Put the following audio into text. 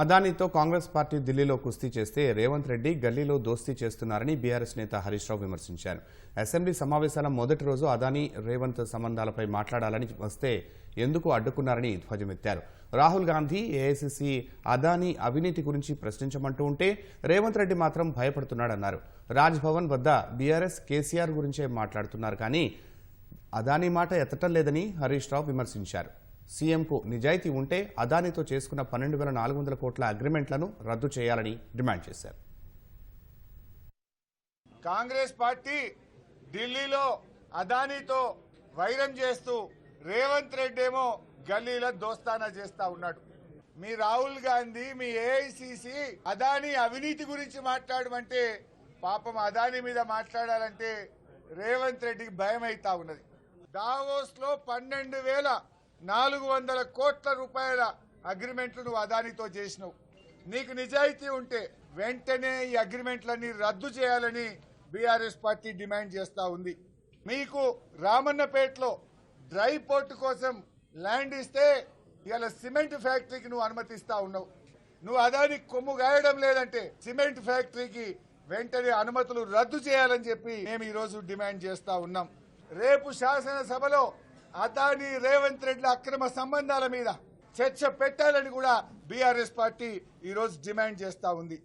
అదానితో Congress party ఢిల్లీలో కుస్తీ చేస్తే రేవంత్ రెడ్డి గల్లీలో దోస్తీ చేస్తున్నారని బీఆర్ఎస్ నేత హరీష్ రావు విమర్శించారు. అసెంబ్లీ సమావేశాల మొదటి రోజు అదాని రేవంత్ సంబంధాలపై మాట్లాడాలని వస్తే ఎందుకు అడ్డుకున్నారని ధ్వజమెత్తారు. రాహుల్ గాంధీ ఏఐసిసి అదానీ అవినీతి గురించి ప్రశ్నించమంటూ ఉంటే రేవంత్ రెడ్డి మాత్రం భయపడుతున్నాడన్నారు. రాజ్ భవన్ వద్ద బీఆర్ఎస్ కేసీఆర్ గురించే మాట్లాడుతున్నారు కానీ అదానీ మాట ఎత్తటం లేదని హరీష్ రావు విమర్శించారు. సీఎంకు నిజాయితీ ఉంటే అదానితో చేసుకున్న పన్నెండు వేల నాలుగు వందల కోట్ల అగ్రిమెంట్లను రద్దు చేయాలని డిమాండ్ చేశారు. కాంగ్రెస్ పార్టీ ఢిల్లీలో అదానీతో వైరం చేస్తూ రేవంత్ రెడ్డి ఏమో గల్లీలో దోస్తానా చేస్తా ఉన్నాడు. మీ రాహుల్ గాంధీ మీ ఏఐసిసి అదానీ అవినీతి గురించి మాట్లాడమంటే పాపం అదాని మీద మాట్లాడాలంటే రేవంత్ రెడ్డికి భయం అయితా ఉన్నది. దావోస్లో పన్నెండు వేల నాలుగు వందల కోట్ల రూపాయల అగ్రిమెంట్లు నువ్వు అదానితో చేసినావు. నీకు నిజాయితీ ఉంటే వెంటనే ఈ అగ్రిమెంట్లన్నీ రద్దు చేయాలని బీఆర్ఎస్ పార్టీ డిమాండ్ చేస్తా ఉంది. మీకు రామన్నపేటలో డ్రై పోర్ట్ కోసం ల్యాండ్ ఇస్తే ఇవాళ సిమెంట్ ఫ్యాక్టరీకి నువ్వు అనుమతిస్తా ఉన్నావు. నువ్వు అదాని కొమ్ము గాయడం లేదంటే సిమెంట్ ఫ్యాక్టరీకి వెంటనే అనుమతులు రద్దు చేయాలని చెప్పి మేము ఈరోజు డిమాండ్ చేస్తా ఉన్నాం. రేపు శాసనసభలో అదాని రేవంత్ రెడ్డి అక్రమ సంబంధాల మీద చర్చ పెట్టాలని కూడా బీఆర్ఎస్ పార్టీ ఈరోజు డిమాండ్ చేస్తా ఉంది.